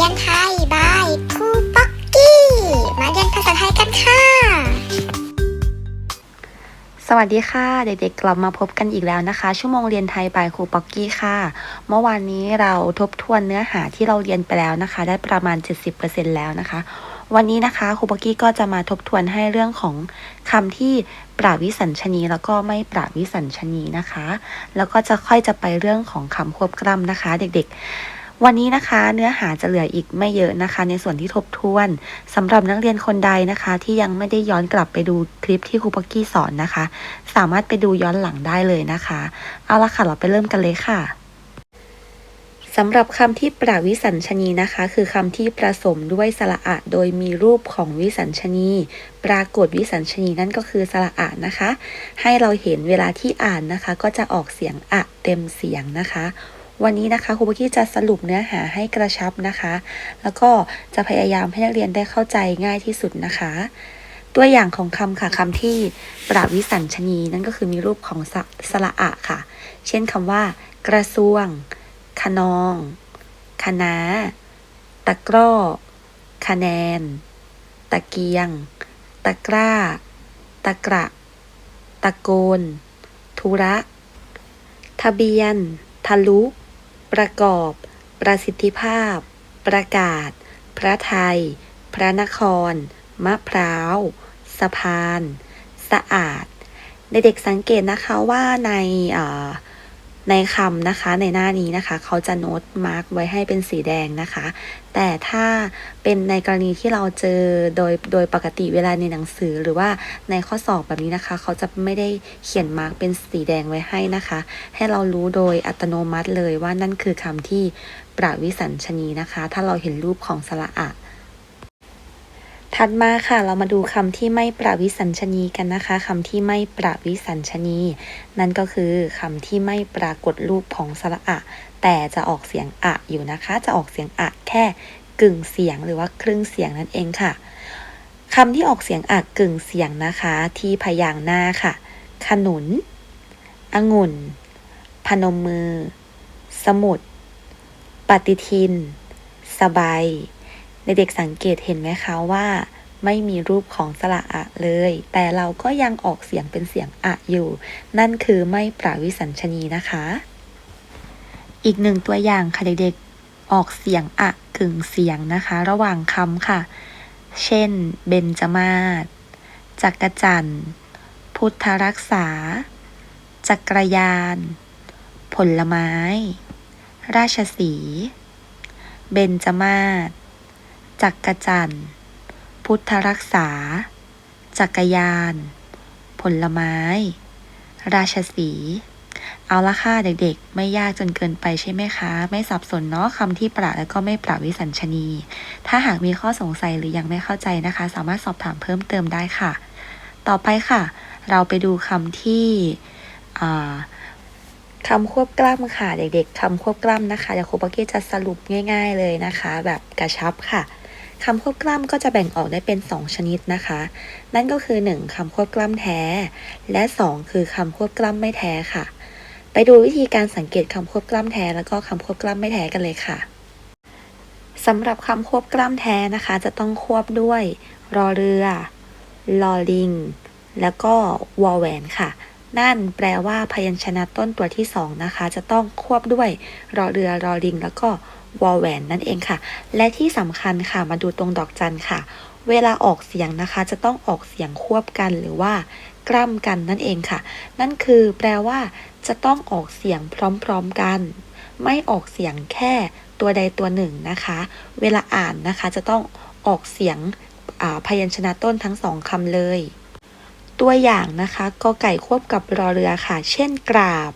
รียนไทยบายครูป๊อกกี้ มาเรียนภาษาไทยกันค่ะ สวัสดีค่ะ เด็กๆ กลับมาพบกันอีกแล้วนะคะ ชั่วโมงเรียนไทยบายครูป๊อกกี้ค่ะ เมื่อวานนี้เราทบทวนเนื้อหาที่เราเรียนไปแล้วนะคะ ได้ประมาณ 70%แล้วนะคะ วันนี้นะคะครูป๊อกกี้ก็จะมาทบทวนให้เรื่องของคำที่ปราวิสัญชนีแล้วก็ไม่ปราวิสัญชนีนะคะ แล้วก็จะค่อยจะไปเรื่องของคำควบกล้ำนะคะ เด็กๆ วันนี้นะคะเนื้อหาจะเหลืออีกไม่เยอะนะคะ ในส่วนที่ทบทวนสำหรับนักเรียนคนใดนะคะ ที่ยังไม่ได้ย้อนกลับไปดูคลิปที่ครูปักกี้สอนนะคะ สามารถไปดูย้อนหลังได้เลยนะคะ เอาละค่ะเราไปเริ่มกันเลยค่ะสำหรับคำที่ปราวิสัญชนีนะคะ คือคำที่ผสมด้วยสระอะโดยมีรูปของวิสัญชนี ปรากฏวิสัญชนีนั่นก็คือสระอะนะคะ ให้เราเห็นเวลาที่อ่านนะคะ ก็จะออกเสียงอะเต็มเสียงนะคะ วันนี้นะคะครูปุกี้จะสรุปเนื้อหาให้กระชับนะคะ แล้วก็จะพยายามให้นักเรียนได้เข้าใจง่ายที่สุดนะคะ ตัวอย่างของคำค่ะคำที่ปราวิสัญชนีนั่นก็คือมีรูปของสสระอะค่ะ เช่นคำว่า กระทรวงคะนองคณะตะกร้อ คะแนน ตะเกียง ตะกร้า ตะกระ ตะโกน ธุระ ทะเบียน ทะลุ ประกอบ ประสิทธิภาพ ประกาศ พระไทย พระนคร มะพร้าว สะพาน สะอาด เด็กๆสังเกตนะคะว่าในอ่า ในคำนะคะในหน้านี้นะคะ เขาจะโน้ตมาร์กไว้ให้เป็นสีแดงนะคะ แต่ถ้าเป็นในกรณีที่เราเจอโดยโดยปกติเวลาในหนังสือหรือว่าในข้อสอบแบบนี้นะคะ เขาจะไม่ได้เขียนมาร์กเป็นสีแดงไว้ให้นะคะ ให้เรารู้โดยอัตโนมัติเลยว่านั่นคือคำที่ปราวิสัญชนีนะคะ ถ้าเราเห็นรูปของสระอะ ถัดมาค่ะเรามาดูคำที่ไม่ปราวิสัญชนีกันนะคะคำที่ไม่ปราวิสัญชนี นั่นก็คือคำที่ไม่ปรากฏรูปของสระอะ แต่จะออกเสียงอะอยู่นะคะ จะออกเสียงอะแค่กึ่งเสียงหรือว่าครึ่งเสียงนั่นเองค่ะคำที่ออกเสียงอะกึ่งเสียงนะคะ ที่พยางหน้าค่ะ ขนุน องุ่น พนมมือ สมุด ปฏิทิน สบาย เด็กๆสังเกตเห็นไหมคะว่า ไม่มีรูปของสระอะเลย แต่เราก็ยังออกเสียงเป็นเสียงอะอยู่ นั่นคือไม่ปราวิสัญชนีนะคะ อีกหนึ่งตัวอย่างค่ะเด็กๆ ออกเสียงอะกึ่งเสียงนะคะ ระหว่างคำค่ะ เช่น เบญจมาศจักรจันทร์พุทธรักษา จักรยาน ผลไม้ ราชสีห์เบญจมาศ จักรจันทร์พุทธรักษา จักรยาน ผลไม้ ราชสี เอาละค่ะเด็กๆ ไม่ยากจนเกินไปใช่ไหมคะ ไม่สับสนเนาะคำที่ปราแล้วก็ไม่ปราวิสัญชนี ถ้าหากมีข้อสงสัยหรือยังไม่เข้าใจนะคะ สามารถสอบถามเพิ่มเติมได้ค่ะ ต่อไปค่ะ เราไปดูคำที่คำควบกล้ำค่ะ เด็กๆคำควบกล้ำนะคะเดี๋ยวครูปากี้จะสรุปง่าย ๆเลยนะคะ แบบกระชับค่ะ คำควบกล้ำก็จะแบ่งออกได้เป็น 2 ชนิดนะคะ นั่นก็คือ 1คำควบกล้ำแท้ และ 2 คือคำควบกล้ำไม่แท้ค่ะ ไปดูวิธีการสังเกตคำควบกล้ำแท้ แล้วก็คำควบกล้ำไม่แท้กันเลยค่ะสำหรับคำควบกล้ำแท้นะคะ จะต้องควบด้วยรอเรือ ลอลิง แล้วก็วอแหวนค่ะ นั่นแปลว่าพยัญชนะต้นตัวที่2นะคะ จะต้องควบด้วยรอเรือรอลิง แล้วก็ วอลแหวนนั่นเองค่ะ และที่สำคัญค่ะมาดูตรงดอกจันค่ะ เวลาออกเสียงนะคะ จะต้องออกเสียงควบกันหรือว่ากล้ำกันนั่นเองค่ะ นั่นคือแปลว่า จะต้องออกเสียงพร้อมๆกัน ไม่ออกเสียงแค่ตัวใดตัวหนึ่งนะคะ เวลาอ่านนะคะจะต้องออกเสียงพยัญชนะต้นทั้งสองคำเลย ตัวอย่างนะคะกอไก่ควบกับรอเรือค่ะ เช่นกราบ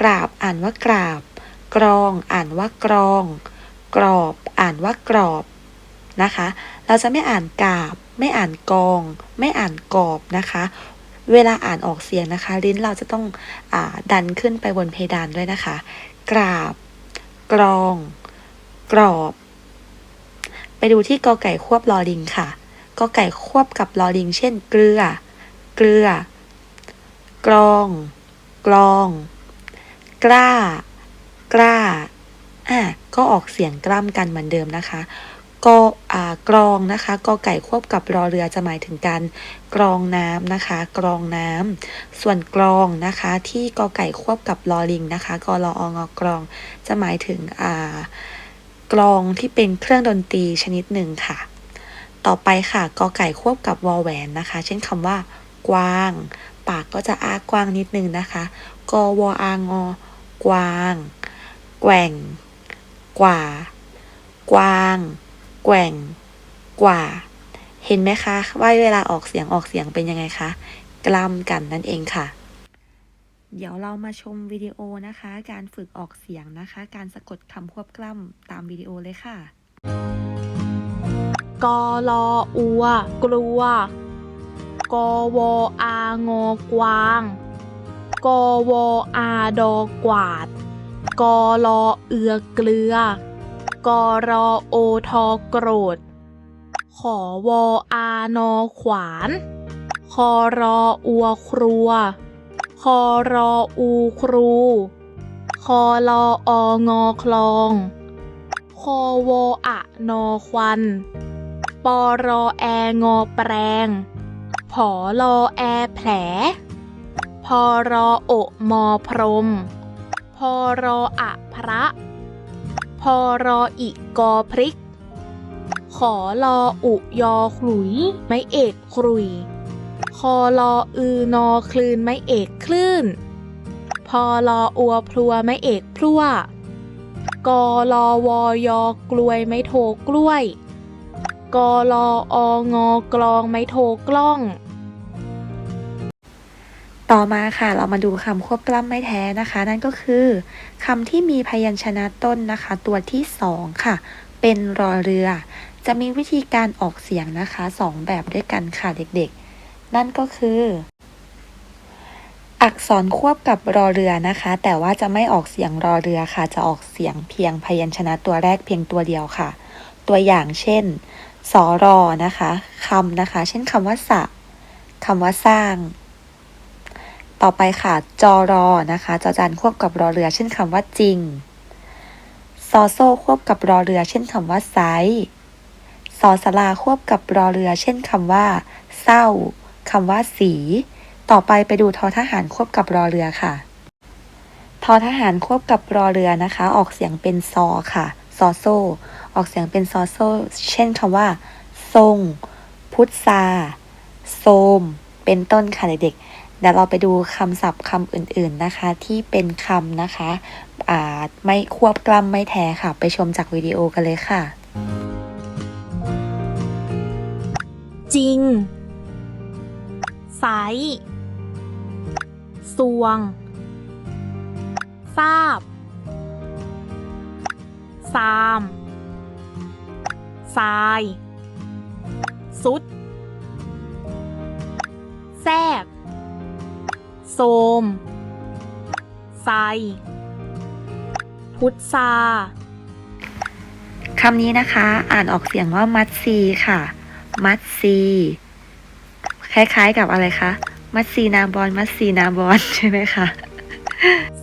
กราบอ่านว่ากราบ กรอง อ่านว่ากรอง กรอบ อ่านว่ากรอบนะคะ เราจะไม่อ่านกาบ ไม่อ่านกอง ไม่อ่านกรอบนะคะ เวลาอ่านออกเสียงนะคะ ลิ้นเราจะต้องอดันขึ้นไปบนเพดานด้วยนะคะ กราบ กรอง กรอบ ไปดูที่กอไก่ควบลอลิงค่ะกอไก่ควบกับลอลิง เช่น เกลือ เกลือ กรองกรอง กล้า กล้าอะก็ออกเสียงกล้ำกันเหมือนเดิมนะคะกออ่ากรองนะคะกอไก่ควบกับรอเรือจะหมายถึงการกรองน้ำนะคะ กรองน้ำส่วนกรองนะคะ ที่กอไก่ควบกับลอลิงนะคะกอรอองอกรอง จะหมายถึงอ่ากรองที่เป็นเครื่องดนตรีชนิดหนึ่งค่ะ ต่อไปค่ะกอไก่ควบกับวอแหวนนะคะ เช่นคำว่า กว้าง ปากก็จะอ้ากว้างนิดนึงนะคะกอวออางอกวาง แกว่ง กว่า กว้าง แกว่ง กว่า เห็นไหมคะว่าเวลาออกเสียงออกเสียงเป็นยังไงคะกล้ำกันนั่นเองค่ะ เดี๋ยวเรามาชมวิดีโอนะคะ การฝึกออกเสียงนะคะ การสะกดคำควบกล้ำตามวิดีโอเลยค่ะกอลออัว กลัว กอวออางอกวาง กอวออาดอกวาด กอลอเอือเกลือกอรอโอทอโกรธ ขอวออานอขวาน คอรออัวครัว คอรออูครู คอลอองอคลอง คอวออะนอควัน ปอรอแองอแปรงผอลอแอแผล พอรอโอมอพรม อรออะพระ พอรออิกอพริก ขอลออุยอขลุย ไม่เอกครุย คอลออือนอคลื่นไม่เอกคลื่น พอลออัวพลัวไม่เอกพลัวกอลอวอยอกลวยไม่โทกล้วยกอลอองอกลองไม่โทกล้อง ต่อมาค่ะเรามาดูคำควบกล้ำไม่แท้นะคะ นั่นก็คือคำที่มีพยัญชนะต้นนะคะ ตัวที่สองค่ะ เป็นรอเรือ จะมีวิธีการออกเสียงนะคะสองแบบด้วยกันค่ะเด็กๆ นั่นก็คือ อักษรควบกับรอเรือนะคะ แต่ว่าจะไม่ออกเสียงรอเรือค่ะ จะออกเสียงเพียงพยัญชนะตัวแรกเพียงตัวเดียวค่ะ ตัวอย่างเช่นสอรอนะคะคำนะคะ เช่นคำว่าสะคำว่าสร้าง ต่อไปค่ะ จอรอนะคะจอจานควบกับรอเรือ เช่นคำว่าจริง ซอโซ่ควบกับรอเรือ เช่นคำว่าไซส์ซอสลาควบกับรอเรือ เช่นคำว่า เศร้าคำว่าสี ต่อไปไปดูทอทหารควบกับรอเรือค่ะทอทหารควบกับรอเรือนะคะ ออกเสียงเป็นซอค่ะ ซอโซ ออกเสียงเป็นซอโซ เช่นคำว่า ทรง พุทธาโซมเป็นต้นค่ะเด็กๆ เดี๋ยวเราไปดูคำศัพท์คำอื่นๆนะคะ ที่เป็นคำนะคะอ่าไม่ควบกล้ำไม่แท้ค่ะ ไปชมจากวิดีโอกันเลยค่ะ จริง ไซสวง ทราบ ซามทราย สุด แทรก โสม ไซ พุทธาคำนี้นะคะ อ่านออกเสียงว่ามัดซีค่ะ มัดซี คล้ายๆกับอะไรคะ มัดซีนาบอล มัดซีนาบอลใช่ไหมคะ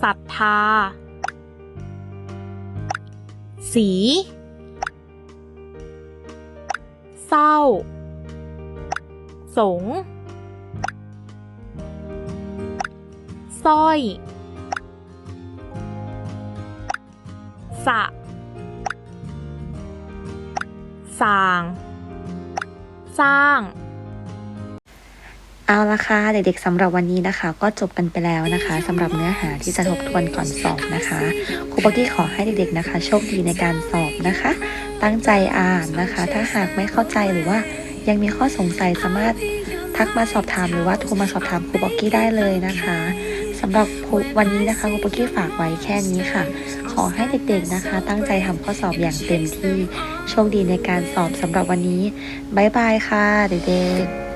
ศรัทธา สี เศร้า สง สร้อยสะสาง สร้าง เอาละค่ะ เด็กๆสำหรับวันนี้นะคะ ก็จบกันไปแล้วนะคะสำหรับเนื้อหาที่จะทบทวนก่อนสอบนะคะครูปกกี้ขอให้เด็กๆนะคะ โชคดีในการสอบนะคะ ตั้งใจอ่านนะคะ ถ้าหากไม่เข้าใจหรือว่ายังมีข้อสงสัยสามารถทักมาสอบถามหรือว่าโทรมาสอบถามครูปอกกี้ได้เลยนะคะ สำหรับวันนี้นะคะครูปอกกี้ฝากไว้แค่นี้ค่ะ ขอให้เด็กๆนะคะ ตั้งใจทำข้อสอบอย่างเต็มที่ โชคดีในการสอบสำหรับวันนี้ บ๊ายบายค่ะเด็กๆ